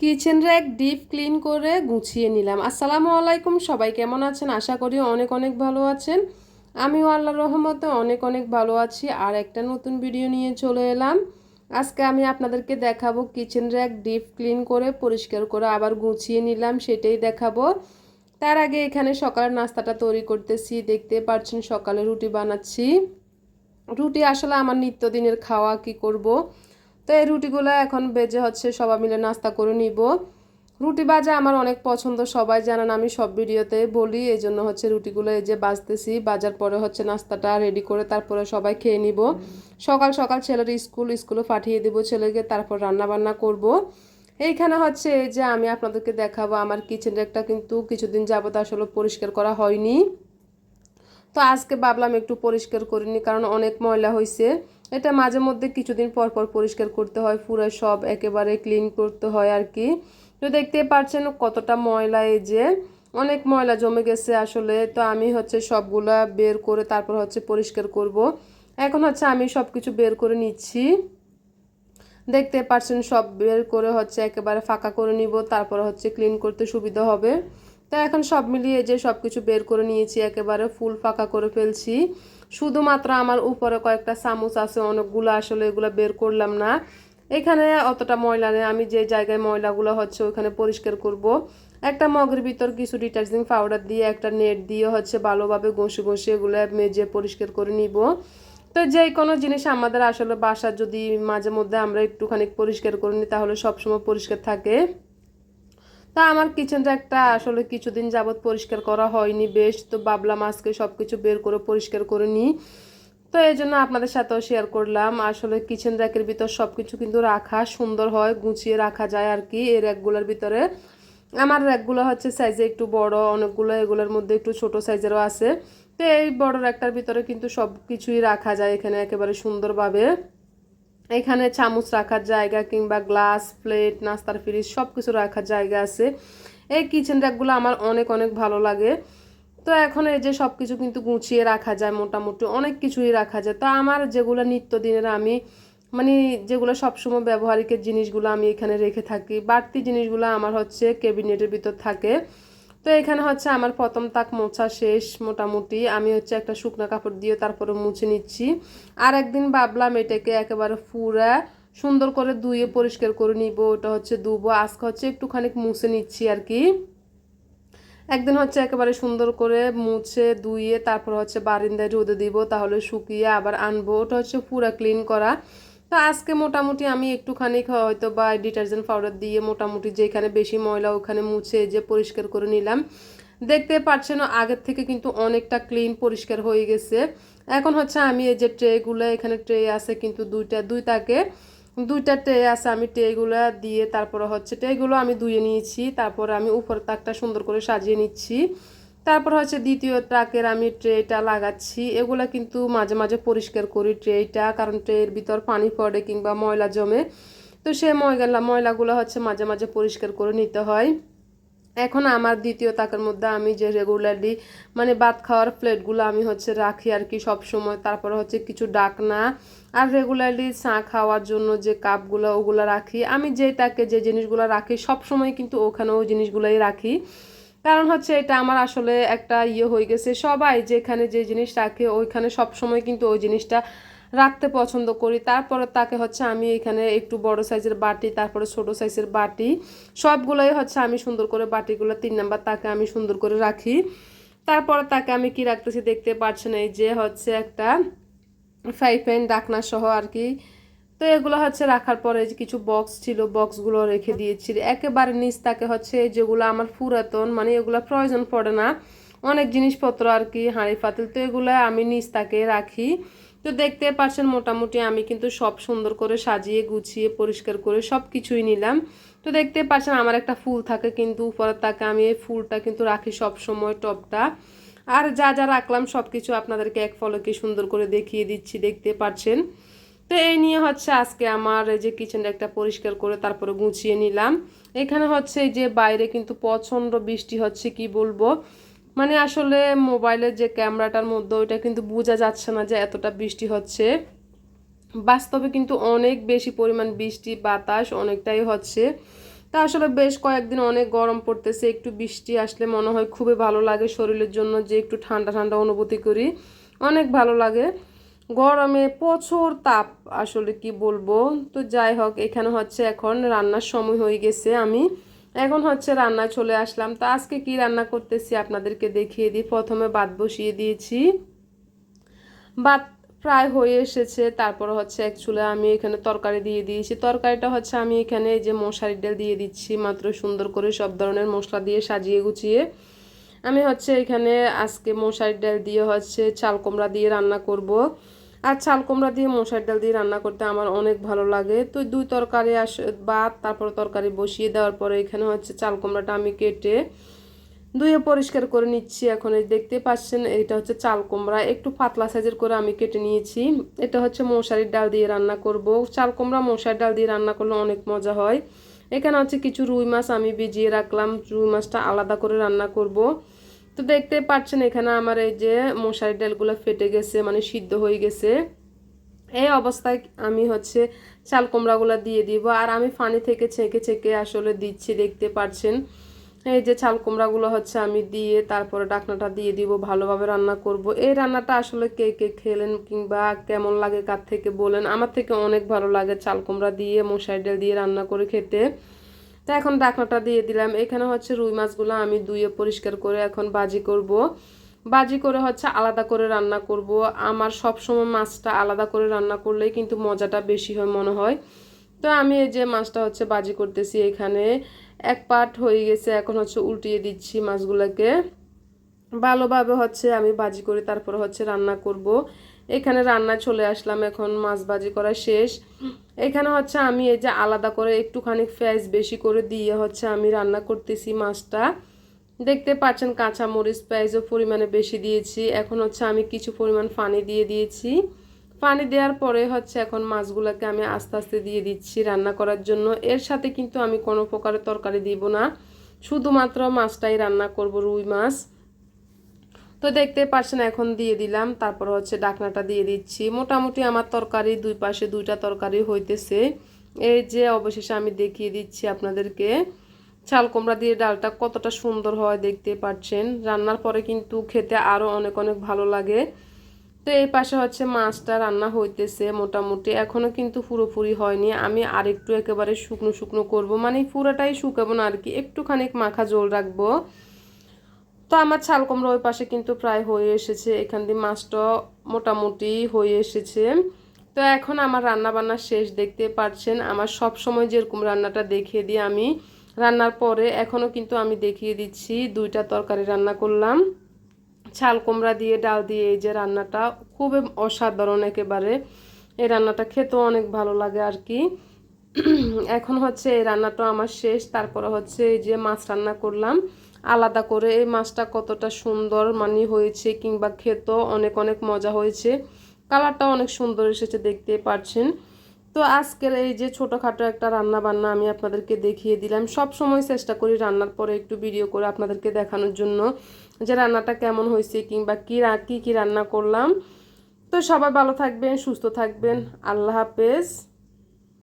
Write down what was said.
Kitchen rack deep clean করে গুছিয়ে নিলাম। আসসালামু আলাইকুম, সবাই কেমন আছেন? আশা করি অনেক অনেক ভালো আছেন। আমিও আল্লাহর রহমতে অনেক অনেক ভালো আছি। আর একটা নতুন ভিডিও নিয়ে চলে এলাম। আজকে আমি আপনাদেরকে দেখাবো কিচেন র্যাক ডিপ ক্লিন করে পরিষ্কার করে আবার গুছিয়ে নিলাম, সেটাই দেখাবো। তার আগে এখানে সকালের নাস্তাটা তৈরি করতেছি। দেখতে পাচ্ছেন, সকালে রুটি বানাচ্ছি। রুটি আসলে আমার নিত্যদিনের খাওয়া, কি করব। তো এই রুটিগুলো এখন বেজে হচ্ছে, সবাই মিলে নাস্তা করে নিব। রুটি বাজা আমার অনেক পছন্দ, সবাই জানেন আমি সব ভিডিওতে বলি এই জন্য হচ্ছে রুটিগুলো এই যে বাজতেছি বাজার পরে হচ্ছে নাস্তাটা রেডি করে তারপরে সবাই খেয়ে নিব। সকাল সকাল ছেলের স্কুল, স্কুলে পাঠিয়ে দেব ছেলেকে, তারপর রান্না বান্না করব। এইখানে হচ্ছে এই যে আমি আপনাদেরকে দেখাবো, আমার কিচেন একটা কিন্তু কিছুদিন যাবত আসলে পরিষ্কার করা হয়নি। তো আজকে ভাবলাম একটু পরিষ্কার করিনি কারণ অনেক ময়লা হয়েছে এটা মাঝে মধ্যে কিছুদিন পর পর পরিষ্কার করতে হয়, পুরো সব একেবারে ক্লিন করতে হয় আর কি। তো দেখতে পাচ্ছেন কতটা ময়লা এই যে, অনেক ময়লা জমে গেছে আসলে। তো আমি হচ্ছে সবগুলা বের করে তারপর হচ্ছে পরিষ্কার করব। এখন হচ্ছে আমি সব কিছু বের করে নিচ্ছি। দেখতে পাচ্ছেন সব বের করে হচ্ছে একেবারে ফাঁকা করে নিব, তারপর হচ্ছে ক্লিন করতে সুবিধা হবে। তো এখন সব মিলিয়ে যে সব কিছু বের করে নিয়েছি, একেবারে ফুল ফাঁকা করে ফেলছি। শুধুমাত্র আমার উপরে কয়েকটা চামচ আছে, অনেকগুলো আসলে এগুলো বের করলাম না। এখানে অতটা ময়লা নেই, আমি যে জায়গায় ময়লাগুলো হচ্ছে ওখানে পরিষ্কার করব। একটা মগের ভিতর কিছু ডিটারজেন্ট পাউডার দিয়ে, একটা নেট দিয়ে হচ্ছে ভালোভাবে ঘষে ঘষে এগুলো মেজে পরিষ্কার করে নিব। তো যে কোনো জিনিস আমাদের আসলে বাসা যদি মাঝে মধ্যে আমরা একটুখানি পরিষ্কার করে নিই, তাহলে সবসময় পরিষ্কার থাকে। তা আমার কিচেনটা একটা আসলে কিছুদিন যাবৎ পরিষ্কার করা হয়নি, বেশ তো বাবলাম আজকে সব কিছু বের করে পরিষ্কার করে নিই। তো এই জন্য আপনাদের সাথেও শেয়ার করলাম, আসলে কিচেন র্যাকের ভিতর সব কিছু কিন্তু রাখা সুন্দর হয়, গুছিয়ে রাখা যায় আর কি এই র্যাকগুলোর ভিতরে। আমার র্যাকগুলো হচ্ছে সাইজে একটু বড়, অনেকগুলো এগুলোর মধ্যে একটু ছোট সাইজেরও আছে। তো এই বড় র্যাকটার ভিতরে কিন্তু সব কিছুই রাখা যায় এখানে একেবারে সুন্দরভাবে। এখানে চামচ রাখার জায়গা কিংবা গ্লাস, প্লেট, নাস্তার ফ্রিজ সব কিছু রাখার জায়গা আছে। এই কিচেন র্যাকগুলো আমার অনেক অনেক ভালো লাগে। তো এখন এই যে সব কিছু কিন্তু গুছিয়ে রাখা যায় মোটামুটি, অনেক কিছুই রাখা যায়। তো আমার যেগুলো নিত্যদিনের আমি মানে যেগুলো সবসময় ব্যবহারিকের জিনিসগুলো আমি এখানে রেখে থাকি, বাড়তি জিনিসগুলো আমার হচ্ছে ক্যাবিনেটের ভিতর থাকে। তো এখানে হচ্ছে আমার প্রথম তাক মোছা শেষ মোটামুটি। আমি হচ্ছে একটা শুকনো কাপড় দিয়ে তারপরে মুছে নিচ্ছি। আর একদিন ভাবলাম এটাকে একেবারে পুরা সুন্দর করে ধুয়ে পরিষ্কার করে নিব, ওটা হচ্ছে ধুবো। আজকে হচ্ছে একটুখানি মুছে নিচ্ছি আর কি। একদিন হচ্ছে একেবারে সুন্দর করে মুছে ধুয়ে তারপর হচ্ছে বারিন্দায় রোদে দিব, তাহলে শুকিয়ে আবার আনব। ওটা হচ্ছে পুরা ক্লিন করা। তো আজকে মোটামুটি আমি একটুখানি হয়তো বা ডিটারজেন্ট পাউডার দিয়ে মোটামুটি যেখানে বেশি ময়লা ওখানে মুছে যে পরিষ্কার করে নিলাম। দেখতে পাচ্ছেন আগের থেকে কিন্তু অনেকটা ক্লিন পরিষ্কার হয়ে গেছে। এখন হচ্ছে আমি এই যে ট্রেগুলো, এখানে ট্রে আছে কিন্তু দুইটা দুই তাকে দুইটা ট্রে আছে আমি ট্রেগুলো দিয়ে তারপরে হচ্ছে ট্রেগুলো আমি ধুয়ে নিয়েছি, তারপরে আমি উপর তাকটা সুন্দর করে সাজিয়ে নিচ্ছি। তারপর হচ্ছে দ্বিতীয় ট্রাকের আমি ট্রেটা লাগাচ্ছি। এগুলো কিন্তু মাঝে মাঝে পরিষ্কার করি ট্রেটা, কারণ ট্রের ভিতর পানি পড়ে কিংবা ময়লা জমে। তো সে ময়লা, ময়লাগুলো হচ্ছে মাঝে মাঝে পরিষ্কার করে নিতে হয়। এখন আমার দ্বিতীয় তাকের মধ্যে আমি যে রেগুলারলি মানে ভাত খাওয়ার প্লেটগুলো আমি হচ্ছে রাখি আর কি সব সময় তারপরে হচ্ছে কিছু ডাকনা আর রেগুলারলি চা খাওয়ার জন্য যে কাপগুলো, ওগুলো রাখি। আমি যেটাকে যে জিনিসগুলো রাখি সব সময় কিন্তু ওখানে ওই জিনিসগুলোই রাখি। কারণ হচ্ছে এটা আমার আসলে একটা ইয়ে হয়ে গেছে। সবাই যেখানে যে জিনিস রাখে, ওইখানে সব সময় কিন্তু ওই জিনিসটা রাখতে পছন্দ করি। তারপরে তাকে হচ্ছে আমি এখানে একটু বড় সাইজের বাটি, তারপরে ছোট সাইজের বাটি, সবগুলোই হচ্ছে আমি সুন্দর করে বাটিগুলো তিন নাম্বার তাকে আমি সুন্দর করে রাখি। তারপরে তাকে আমি কি রাখতেছি দেখতে পাচ্ছেন, এই যে হচ্ছে একটা ফ্রাই প্যান ডাকনা সহ আর কি। তো এগুলো হচ্ছে রাখার পরে যে কিছু বক্স ছিল বক্সগুলো রেখে দিয়েছি। একেবারে নিচ তাকে হচ্ছে যেগুলো আমার পুরাতন মানে এগুলো প্রয়োজন পড়ে না। অনেক জিনিসপত্র আর কি, হাঁড়ি, পাতিল, তো এগুলো আমি নিচ তাকে রাখি। তো দেখতে পাচ্ছেন মোটামুটি আমি কিন্তু সব সুন্দর করে সাজিয়ে, গুছিয়ে, পরিষ্কার করে সব কিছুই নিলাম। তো দেখতে পাচ্ছেন আমার একটা ফুল থাকে, কিন্তু উপরের তাকে আমি এই ফুলটা কিন্তু রাখি সব সময় টপটা। আর যা যা রাখলাম সব কিছু আপনাদেরকে এক ফলকে সুন্দর করে দেখিয়ে দিচ্ছি, দেখতে পাচ্ছেন। তো এই নিয়ে হচ্ছে আজকে আমার এই যে কিচেনটা একটা পরিষ্কার করে তারপরে গুছিয়ে নিলাম। এখানে হচ্ছে যে বাইরে কিন্তু প্রচণ্ড বৃষ্টি হচ্ছে, কি বলব? মানে আসলে মোবাইলের যে ক্যামেরাটার মধ্যে ওইটা কিন্তু বোঝা যাচ্ছে না যে এতটা বৃষ্টি হচ্ছে। বাস্তবে কিন্তু অনেক বেশি পরিমাণ বৃষ্টি, বাতাস অনেকটাই হচ্ছে। তা আসলে বেশ কয়েকদিন অনেক গরম পড়তেছে, একটু বৃষ্টি আসলে মনে হয় খুবই ভালো লাগে শরীরের জন্য যে একটু ঠান্ডা ঠান্ডা অনুভূতি করি। অনেক ভালো লাগে। গরমে প্রচুর তাপ, আসলে কি বলব? তো যাই হোক, এখানে হচ্ছে এখন রান্নার সময় হয়ে গেছে আমি। এখন হচ্ছে রান্না চলে আসলাম। তো আজকে কি রান্না করতেছি আপনাদেরকে দেখিয়ে দিই। প্রথমে ভাত বসিয়ে দিয়েছি। ভাত প্রায় হয়ে এসেছে। তারপর হচ্ছে এক চুলে আমি এখানে তরকারি দিয়ে দিয়েছি। তরকারিটা হচ্ছে আমি এখানে এই যে মশারি ডাল দিয়ে দিচ্ছি, মাত্র সুন্দর করে সব ধরনের মশলা দিয়ে সাজিয়ে গুছিয়ে। আমি হচ্ছে এখানে আজকে মশারি ডাল দিয়ে হচ্ছে চাল কুমড়া দিয়ে রান্না করব। আর চাল কুমড়া দিয়ে মশার ডাল দিয়ে রান্না করতে আমার অনেক ভালো লাগে। তো দুই তরকারি আস ভাত তারপর তরকারি বসিয়ে দেওয়ার পরে এখানে হচ্ছে চাল কুমড়াটা আমি কেটে ধুয়ে পরিষ্কার করে নিচ্ছি এখন। এই দেখতে পাচ্ছেন, এটা হচ্ছে চাল কুমড়া। একটু পাতলা সাইজের করে আমি কেটে নিয়েছি। এটা হচ্ছে মশারির ডাল দিয়ে রান্না করব। চাল কুমড়া মশার ডাল দিয়ে রান্না করলে অনেক মজা হয়। এখানে হচ্ছে কিছু রুই মাছ আমি ভিজিয়ে রাখলাম। রুই মাছটা আলাদা করে রান্না করব। তো দেখতে পাচ্ছেন এখানে আমার এই যে মশারি ডালগুলো ফেটে গেছে মানে সিদ্ধ হয়ে গেছে। এই অবস্থায় আমি হচ্ছে চাল কুমড়াগুলো দিয়ে দিব আর আমি ফানি থেকে ছেঁকে ছেঁকে আসলে দিচ্ছি, দেখতে পাচ্ছেন। এই যে চাল কুমড়াগুলো হচ্ছে আমি দিয়ে তারপরে ডাকনাটা দিয়ে দিব, ভালোভাবে রান্না করব। এই রান্নাটা আসলে কে কে খেলেন কিংবা কেমন লাগে, কার থেকে বলেন? আমার থেকে অনেক ভালো লাগে চাল কুমড়া দিয়ে মশারি ডাল দিয়ে রান্না করে খেতে। তো এখন ডাকনাটা দিয়ে দিলাম। এখানে হচ্ছে রুই মাছগুলো আমি ধুয়ে পরিষ্কার করে এখন বাজি করব। বাজি করে হচ্ছে আলাদা করে রান্না করব। আমার সব সময় মাছটা আলাদা করে রান্না করলেই কিন্তু মজাটা বেশি হয় মনে হয়। তো আমি এই যে মাছটা হচ্ছে বাজি করতেছি এখানে। এক পাট হয়ে গেছে, এখন হচ্ছে উল্টিয়ে দিচ্ছি মাছগুলোকে। ভালোভাবে হচ্ছে আমি বাজি করে তারপরে হচ্ছে রান্না করব। এখানে রান্না চলে আসলাম, এখন মাছ বাজি করা শেষ। এখানে হচ্ছে আমি এই যে আলাদা করে একটুখানি পেঁয়াজ বেশি করে দিয়ে হচ্ছে আমি রান্না করতেছি মাছটা। দেখতে পাচ্ছেন কাঁচা মরিচ পেঁয়াজও পরিমাণে বেশি দিয়েছি। এখন হচ্ছে আমি কিছু পরিমাণ পানি দিয়ে দিয়েছি। পানি দেওয়ার পরে হচ্ছে এখন মাছগুলোকে আমি আস্তে আস্তে দিয়ে দিচ্ছি রান্না করার জন্য। এর সাথে কিন্তু আমি কোনো প্রকারের তরকারি দিব না। শুধুমাত্র মাছটাই রান্না করব, রুই মাছ। তো দেখতে পাচ্ছেন এখন দিয়ে দিলাম। তারপর হচ্ছে ডাকনাটা দিয়ে দিচ্ছি। মোটামুটি আমার তরকারি দুই পাশে দুইটা তরকারি হইতেছে। এই যে অবশেষে আমি দেখিয়ে দিচ্ছি আপনাদেরকে। চাল কুমড়া দিয়ে ডালটা কতটা সুন্দর হয় দেখতে পাচ্ছেন। রান্নার পরে কিন্তু খেতে আরও অনেক অনেক ভালো লাগে। তো এই পাশে হচ্ছে মাছটা রান্না হইতেছে মোটামুটি। এখনও কিন্তু পুরোপুরি হয়নি। আমি আরেকটু একেবারে শুকনো শুকনো করব। মানে পুরোটাই শুকাবো না আর কি। একটুখানি মাখা জল রাখব। তো আমার ছাল কুমড়ো ওই পাশে কিন্তু প্রায় হয়ে এসেছে। এখান দিয়ে মাছটা মোটামুটি হয়ে এসেছে। তো এখন আমার রান্না বান্না শেষ দেখতে পাচ্ছেন। আমার সব সময় যেরকম রান্নাটা দেখিয়ে দিই আমি, রান্নার পরে এখনও কিন্তু আমি দেখিয়ে দিচ্ছি। দুইটা তরকারি রান্না করলাম। ছাল কুমড়া দিয়ে, ডাল দিয়ে এই যে রান্নাটা খুবই অসাধারণ একেবারে। এই রান্নাটা খেতেও অনেক ভালো লাগে আর কি। এখন হচ্ছে এই রান্নাটা আমার শেষ। তারপরে হচ্ছে এই যে মাছ রান্না করলাম। আলাদা করে এই মাছটা কতটা সুন্দর মানে হয়েছে কিংবা খেতেও অনেক অনেক মজা হয়েছে। কালারটাও অনেক সুন্দর এসেছে দেখতে পাচ্ছেন তো আজকের এই যে ছোটোখাটো একটা রান্না বান্না আমি আপনাদেরকে দেখিয়ে দিলাম। সব সময় চেষ্টা করি রান্নার পরে একটু ভিডিও করে আপনাদেরকে দেখানোর জন্য যে রান্নাটা কেমন হয়েছে কিংবা কী কী কী রান্না করলাম। তো সবাই ভালো থাকবেন, সুস্থ থাকবেন। আল্লাহ হাফেজ।